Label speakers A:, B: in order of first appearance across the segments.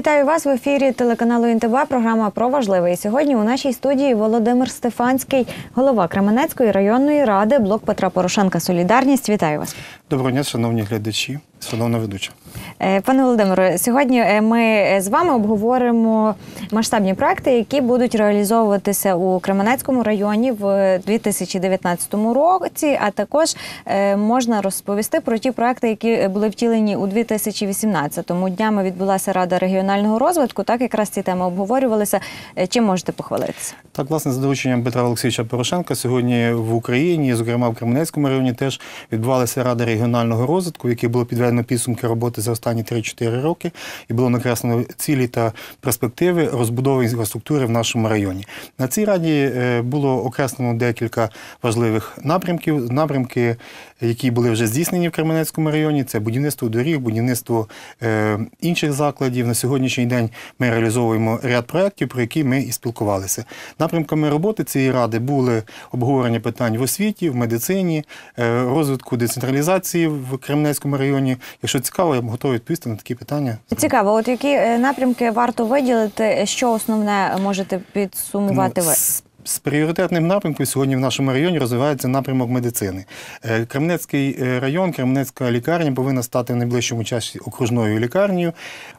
A: Вітаю вас в ефірі телеканалу ІНТВ. Програма про важливе. І сьогодні у нашій студії Володимир Стефанський, голова Кременецької районної ради, блок Петра Порошенка Солідарність. Вітаю вас.
B: Доброго дня, шановні глядачі, шановна ведуча.
A: Е, Пане Володимире, сьогодні е, ми з вами обговоримо масштабні проекти, які будуть реалізовуватися у Кременецькому районі в 2019 році. А також е, можна розповісти про ті проекти, які були втілені у 2018-му. Днями відбулася рада регіонального розвитку. Так якраз ці теми обговорювалися. Е, Чим можете похвалитися?
B: Так, власне, за дорученням Петра Олексійовича Порошенка сьогодні в Україні, зокрема в Кременецькому районі, теж відбувалася рада регіонального розвитку, в якій було підведено підсумки роботи за останні 3-4 роки, і було накреслено цілі та перспективи розбудови інфраструктури в нашому районі. На цій раді е, було окреслено декілька важливих напрямків. Напрямки, які були вже здійснені в Кременецькому районі, це будівництво доріг, будівництво е, інших закладів. На сьогоднішній день ми реалізовуємо ряд проєктів, про які ми і спілкувалися. Напрямками роботи цієї ради були обговорення питань в освіті, в медицині, е, розвитку децентралізації в Кременецькому районі. Якщо цікаво, я готовий відповісти на такі питання.
A: Цікаво, от які е, напрямки варто виділити, що основне можете підсумувати
B: Ну,
A: ви?
B: з- пріоритетним напрямком сьогодні в нашому районі розвивається напрямок медицини. Е, Кременецький е, район, Кременецька лікарня повинна стати в найближчому часі окружною лікарнею.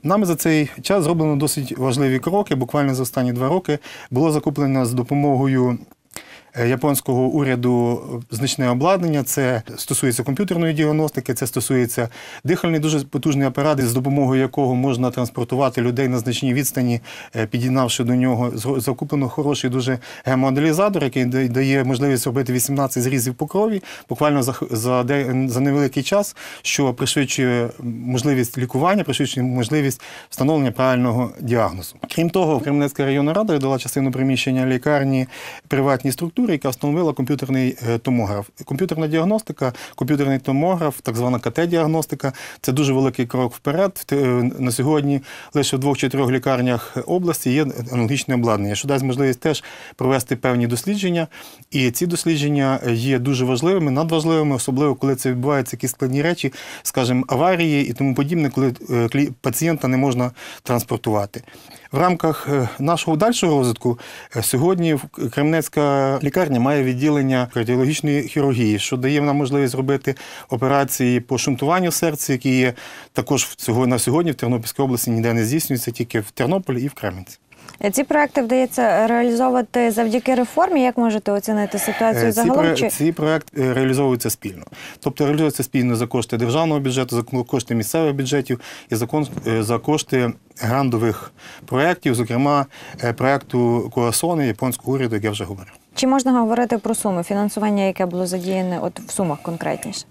B: Нами за цей час зроблено досить важливі кроки. Буквально за останні два роки було закуплено з допомогою. Е, Японського уряду значне обладнання, це стосується комп'ютерної діагностики, це стосується дихальний дуже потужний апарат, з допомогою якого можна транспортувати людей на значній відстані, е, підігнавши до нього закуплено хороший дуже гемоаналізатор, який дає можливість робити 18 зрізів по крові, буквально за, за, за невеликий час, що пришвидшує можливість лікування, пришвидшує можливість встановлення правильного діагнозу. Крім того, Кременецька районна рада дала частину приміщення лікарні приватній структурі, яка встановила комп'ютерний е, томограф. Комп'ютерна діагностика, комп'ютерний томограф, так звана КТ-діагностика це дуже великий крок вперед. Е, На сьогодні лише в двох чи трьох лікарнях області є аналогічне обладнання, що дасть можливість теж провести певні дослідження. І ці дослідження є дуже важливими, надважливими, особливо коли це відбуваються якісь складні речі, скажімо, аварії і тому подібне, коли е, пацієнта не можна транспортувати. В рамках е, нашого дальшого розвитку е, сьогодні Кременецька лікарня має відділення кардіологічної хірургії, що дає нам можливість зробити операції по шунтуванню серця, які є також на сьогодні в Тернопільській області ніде не здійснюються, тільки в Тернополі і в Кременці.
A: Е, Ці проекти вдається реалізовувати завдяки реформі. Як можете оцінити ситуацію
B: Е, Ці,
A: загалом? Чи
B: ці проекти реалізовуються спільно. Тобто реалізуються спільно за кошти державного бюджету, за кошти місцевих бюджетів і за, е, за кошти грандових проєктів, зокрема е, проєкту Коасони японського уряду, як я вже говорив.
A: чи можна говорити про суми фінансування, яке було задіяне от в сумах конкретніше?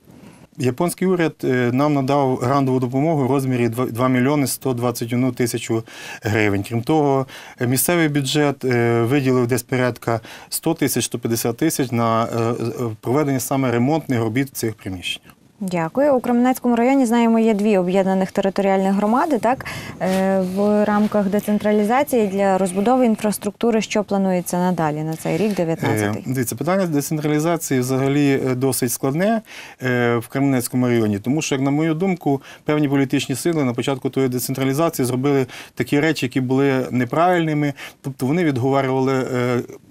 B: Японський уряд е, нам надав грантову допомогу в розмірі 2 2 мільйони 121 тисячу гривень. Крім того, місцевий бюджет е, виділив десь порядка 100 тисяч 150 тисяч на е, проведення саме ремонтних робіт в цих приміщеннях.
A: Дякую. У Кременецькому районі знаємо, є дві об'єднаних територіальних громади. Так Е, в рамках децентралізації для розбудови інфраструктури, що планується надалі на цей рік, 19-й?
B: Е, Дивіться, питання децентралізації взагалі е, досить складне в Кременецькому районі, тому що, як на мою думку, певні політичні сили на початку тої децентралізації зробили такі речі, які були неправильними. Тобто вони відговарювали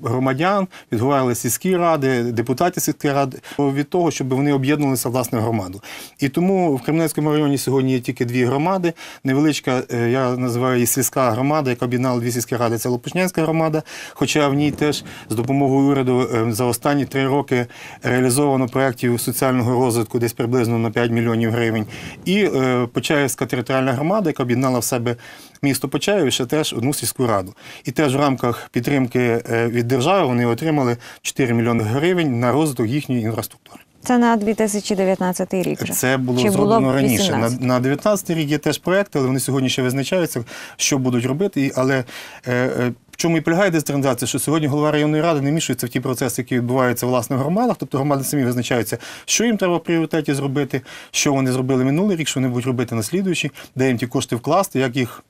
B: громадян, відговарювали сільські ради, депутатів сільських рад від того, щоб вони об'єднувалися власне в громаду. І тому в Кременецькому районі сьогодні є тільки дві громади. Невеличка, е, я називаю її сільська громада, яка об'єднала дві сільські ради. Це Лопушнянська громада, хоча в ній теж з допомогою уряду е, за останні три роки реалізовано проєктів соціального розвитку десь приблизно на 5 мільйонів гривень. І е, Почаївська територіальна громада, яка об'єднала в себе місто Почаїв ще теж одну сільську раду. І теж в рамках підтримки від держави вони отримали 4 мільйони гривень на розвиток їхньої інфраструктури.
A: Це на 2019 рік вже.
B: Це було
A: Чи
B: зроблено
A: було
B: раніше. На,
A: 18?
B: на 19 рік є теж проекти, але вони сьогодні ще визначаються, що будуть робити. І- Але е, е, в чому і полягає децентралізація, що сьогодні голова районної ради не мішується в ті процеси, які відбуваються власне в громадах. Тобто громади самі визначаються, що їм треба в пріоритеті зробити, що вони зробили минулий рік, що вони будуть робити на слідуючий, де їм ті кошти вкласти, як їх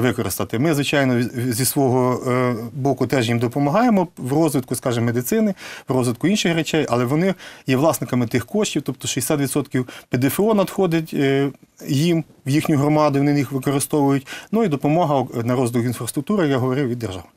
B: використати. Ми, звичайно, зі свого е, боку теж їм допомагаємо в розвитку, скажімо, медицини, в розвитку інших речей, але вони є власниками тих коштів, тобто 60% ПДФО надходить е, їм в їхню громаду, вони їх використовують. Ну і допомога на розвиток інфраструктури, я говорив, від держави.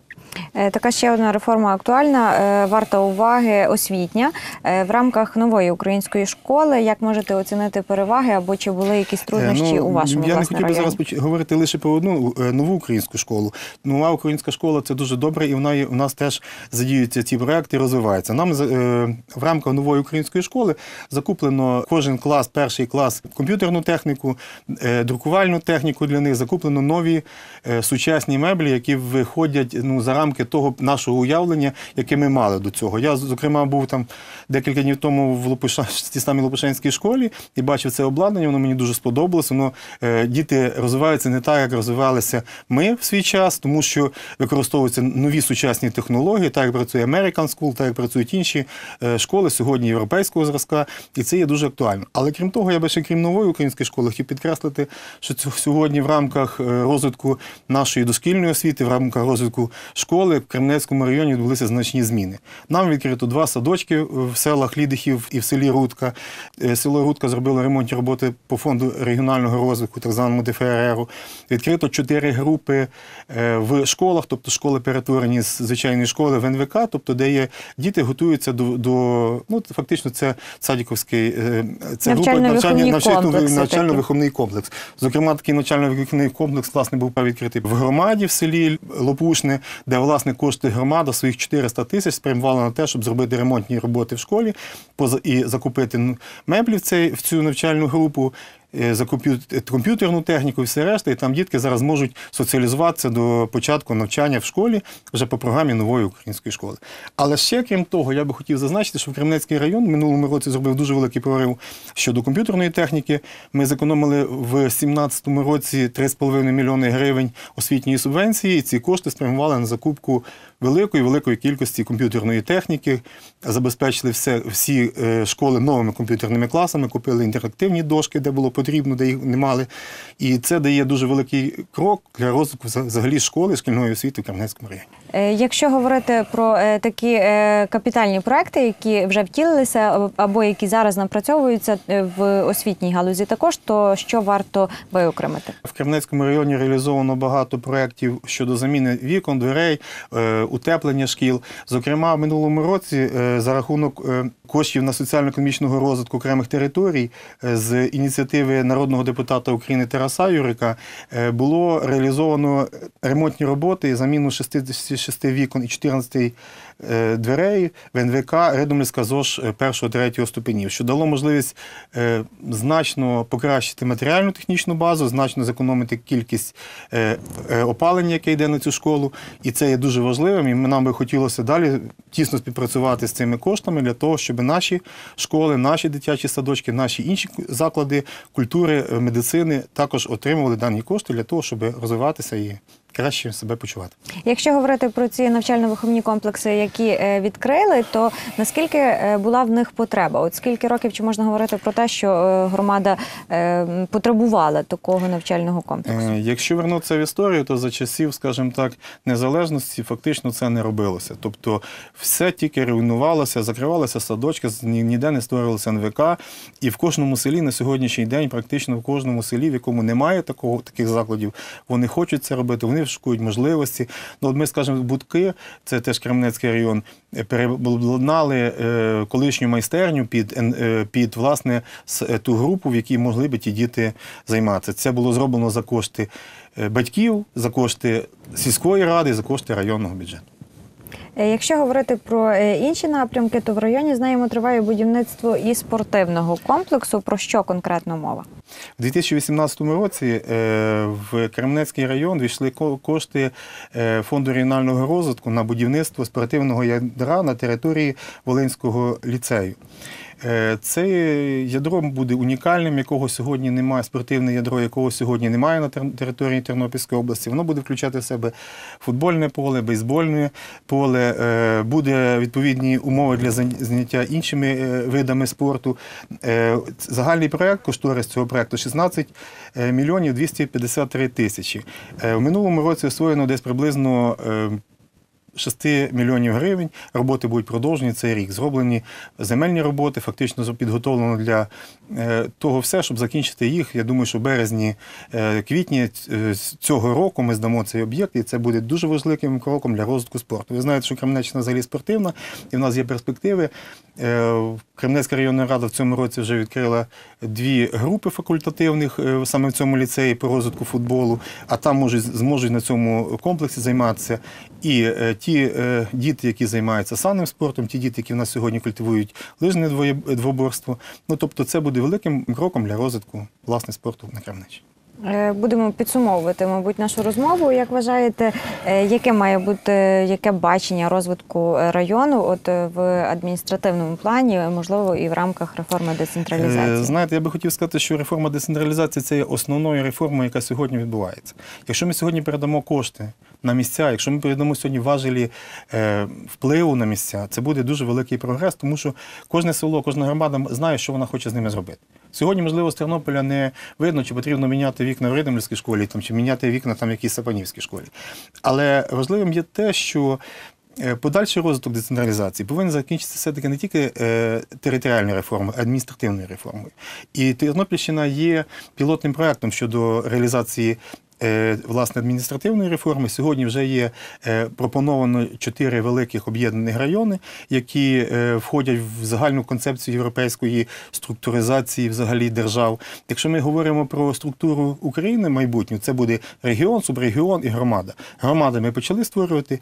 A: Е, Така ще одна реформа актуальна, е, варта уваги освітня Е, в рамках нової української школи. Як можете оцінити переваги або чи були якісь труднощі
B: Е,
A: у вашому
B: Я не хотів би зараз говорити лише про одну нову українську школу. Нова українська школа це дуже добре, і вона є- у нас теж задіюються ці проекти, розвиваються. Нам в рамках нової української школи закуплено кожен клас, перший клас комп'ютерну техніку, друкувальну техніку для них, закуплено нові сучасні меблі, які виходять ну, за рамки того нашого уявлення, яке ми мали до цього. Я, зокрема, був там декілька днів тому в Лопуша, тій самій Лопушанській школі і бачив це обладнання, воно мені дуже сподобалося. Воно, е, діти розвиваються не так, як розвивалися ми в свій час, тому що використовуються нові сучасні технології, так як працює American School, так як працюють інші е, школи сьогодні європейського зразка, і це є дуже актуально. Але крім того, я би ще крім нової української школи хотів підкреслити, що сьогодні в рамках е, розвитку нашої дошкільної освіти, в рамках розвитку школи в Кремнецькому районі відбулися значні зміни. Нам відкрито два садочки в селах Лідихів і в селі Рудка. Е, Село Рудка зробило ремонтні роботи по фонду регіонального розвитку, так званому ДФРРу. Відкрито чотири групи е, в школах, тобто школи перетворені з звичайної школи в НВК, тобто де є діти готуються до, до ну фактично це садіковський е, це група
A: комплекси
B: навчально-виховний комплекс. Зокрема, такий навчально-виховний комплекс власне був відкритий в громаді в селі Лопушне, де власне кошти громада своїх 400 тисяч спрямувала на те, щоб зробити ремонтні роботи в школі і закупити меблі в, цей, в цю навчальну групу. Е, Закупити комп'ютерну техніку і все решта, і там дітки зараз можуть соціалізуватися до початку навчання в школі вже по програмі нової української школи. Але ще крім того, я би хотів зазначити, що в Кремнецький район минулому році зробив дуже великий прорив щодо комп'ютерної техніки. Ми зекономили в 2017 році 3,5 мільйони гривень освітньої субвенції, і ці кошти спрямували на закупку великої великої кількості комп'ютерної техніки, забезпечили все, всі е, школи новими комп'ютерними класами, купили інтерактивні дошки, де було потрібно, де їх не мали. І це дає дуже великий крок для розвитку вза- взагалі школи шкільної освіти в Кремнецькому районі.
A: Е, Якщо говорити про е, такі капітальні проекти, які вже втілилися або- які зараз напрацьовуються в освітній галузі, також то що варто виокремити?
B: В Кремнецькому районі реалізовано багато проєктів щодо заміни вікон, дверей, утеплення шкіл. Зокрема, в минулому році е, за рахунок е, коштів на соціально-економічного розвитку окремих територій е, з ініціативи народного депутата України Тараса Юрика було реалізовано ремонтні роботи, заміну 66 вікон і 14 е, дверей в НВК Редомльська ЗОЖ 1-3 ступенів, що дало можливість значно покращити матеріальну технічну базу, значно зекономити кількість опалення, яке йде на цю школу. І це є дуже важливим. І нам би хотілося далі тісно співпрацювати з цими коштами для того, щоб наші школи, наші дитячі садочки, наші інші заклади культури, е, медицини також отримували дані кошти для того, щоб розвиватися і краще себе почувати.
A: Якщо говорити про ці навчально-виховні комплекси, які е, відкрили, то наскільки е, була в них потреба? От скільки років чи можна говорити про те, що е, громада потребувала такого навчального комплексу?
B: Якщо вернутися в історію, то за часів, скажімо так, незалежності фактично це не робилося. Тобто все тільки руйнувалося, закривалися садочки, ніде не створювалося НВК. І в кожному селі на сьогоднішній день, практично в кожному селі, в якому немає такого таких закладів, вони хочуть це робити, вони шукають можливості. Ну, от ми, скажемо, будки, це теж Кремнецький район, е, переобладнали е, колишню майстерню під, е, під власне ту групу, в якій могли би ті діти займатися. Це було зроблено за кошти батьків, за кошти сільської ради, за кошти районного бюджету.
A: Е, Якщо говорити про е, інші напрямки, то в районі знаємо триває будівництво і спортивного комплексу. Про що конкретно мова?
B: У 2018 році е, в Кремнецький район війшли кошти фонду регіонального розвитку на будівництво спортивного ядра на території Волинського ліцею. Е, Це ядро буде унікальним, якого сьогодні немає, спортивне ядро, якого сьогодні немає на тер- території Тернопільської області. Воно буде включати в себе футбольне поле, бейсбольне поле, е, буде відповідні умови для заняття іншими е, видами спорту. Загальний проект, кошторис цього проекту 16 е, мільйонів 253 тисячі. В минулому році освоєно десь приблизно 6 мільйонів гривень. Роботи будуть продовжені цей рік. Зроблені земельні роботи, фактично підготовлено для е, того все, щоб закінчити їх. Я думаю, що в березні, е, квітні е, цього року ми здамо цей об'єкт, і це буде дуже важливим кроком для розвитку спорту. Ви знаєте, що Кременеччина взагалі спортивна, і в нас є перспективи. Кременецька районна рада в цьому році вже відкрила дві групи факультативних саме в цьому ліцеї по розвитку футболу, а там можуть зможуть на цьому комплексі займатися і е, ті е, діти, які займаються санним спортом, ті діти, які в нас сьогодні культивують лижне двоє- двоборство. Ну тобто, це буде великим кроком для розвитку власне спорту на Кременеччині.
A: Е, Будемо підсумовувати, мабуть, нашу розмову. Як вважаєте, е, яке має бути яке бачення розвитку е, району, от в адміністративному плані, можливо, і в рамках реформи децентралізації?
B: Знаєте, я би хотів сказати, що реформа децентралізації це є основною реформою, яка сьогодні відбувається. Якщо ми сьогодні передамо кошти на місця, якщо ми передамо сьогодні важелі е, впливу на місця, це буде дуже великий прогрес, тому що кожне село, кожна громада знає, що вона хоче з ними зробити. Сьогодні, можливо, з Тернополя не видно, чи потрібно міняти вікна в Ридимльській школі, там, чи міняти вікна там, в якійсь Сапанівській школі. Але важливим є те, що Е, Подальший розвиток децентралізації повинен закінчитися все-таки не тільки е, територіальною реформою, а адміністративною реформою. І Тернопільщина є пілотним проектом щодо реалізації. Е, Власне, адміністративної реформи сьогодні вже є е, пропоновано чотири великих об'єднаних райони, які е, входять в загальну концепцію європейської структуризації взагалі держав. Якщо ми говоримо про структуру України майбутню, це буде регіон, субрегіон і громада. Громади ми почали створювати.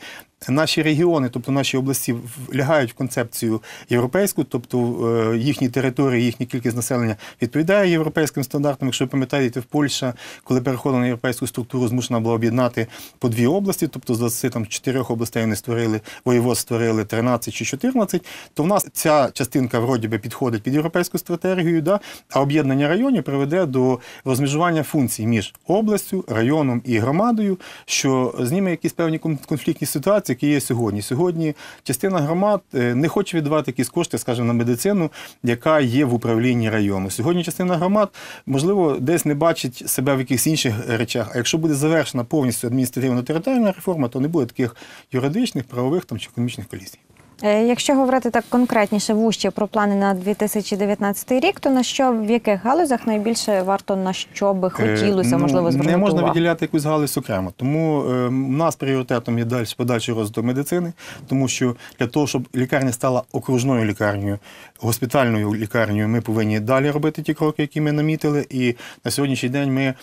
B: Наші регіони, тобто наші області, лягають в концепцію європейську, тобто їхні території, їхня кількість населення відповідає європейським стандартам. Якщо ви пам'ятаєте, в Польща, коли переходила на європейську структуру, змушена була об'єднати по дві області, тобто з 24 областей вони створили воєвод створили 13 чи 14, то в нас ця частинка вроді би підходить під європейську стратегію, да? а об'єднання районів приведе до розмежування функцій між областю, районом і громадою, що зніме якісь певні кон- конфліктні ситуації, які є сьогодні. Сьогодні частина громад е, не хоче віддавати якісь кошти, скажімо, на медицину, яка є в управлінні району. Сьогодні частина громад, можливо, десь не бачить себе в якихось інших речах. Якщо буде завершена повністю адміністративно-територіальна реформа, то не буде таких юридичних, правових там чи економічних колізій.
A: Е, Якщо говорити так конкретніше вужче про плани на 2019 рік, то на що в яких галузях найбільше варто на що би хотілося,
B: Е, ну,
A: можливо, звернути
B: Не можна
A: увагу?
B: виділяти якусь галузь окремо. Тому е, у нас пріоритетом є далі подальший розвиток медицини, тому що для того, щоб лікарня стала окружною лікарнею, госпітальною лікарнею, ми повинні далі робити ті кроки, які ми намітили. І на сьогоднішній день ми.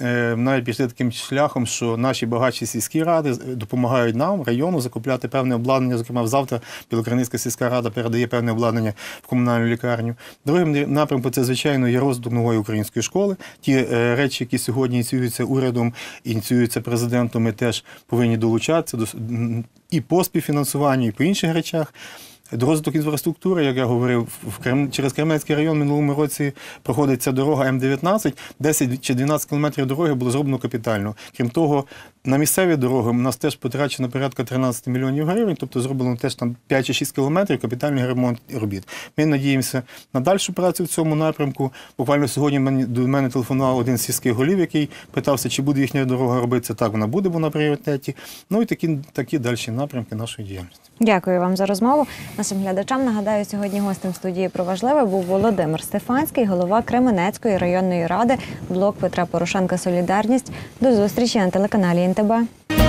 B: Е, Навіть пішли таким шляхом, що наші багатші сільські ради допомагають нам, району, закупляти певне обладнання. Зокрема, завтра Білокраницька сільська рада передає певне обладнання в комунальну лікарню. Другим напрямком це, звичайно, є розвиток нової української школи. Ті е, речі, які сьогодні ініціюються урядом, ініціюються президентом, ми теж повинні долучатися до і по співфінансуванню, і по інших речах. Розвиток інфраструктури, як я говорив, в Крем... через Кременецький район минулому році проходить ця дорога М-19, 10 чи 12 кілометрів дороги було зроблено капітально. Крім того, на місцеві дороги у нас теж потрачено порядка 13 мільйонів гривень, тобто зроблено теж там 5 чи 6 кілометрів капітальний ремонт робіт. Ми надіємося на дальшу працю в цьому напрямку. Буквально сьогодні до мене телефонував один з сільських голів, який питався, чи буде їхня дорога робитися. Так, вона буде, бо на пріоритеті. Ну і такі, такі далі напрямки нашої діяльності.
A: Дякую вам за розмову. Нашим глядачам нагадаю, сьогодні гостем студії про важливе був Володимир Стефанський, голова Кременецької районної ради, блок Петра Порошенка Солідарність. До зустрічі на телеканалі НТБ.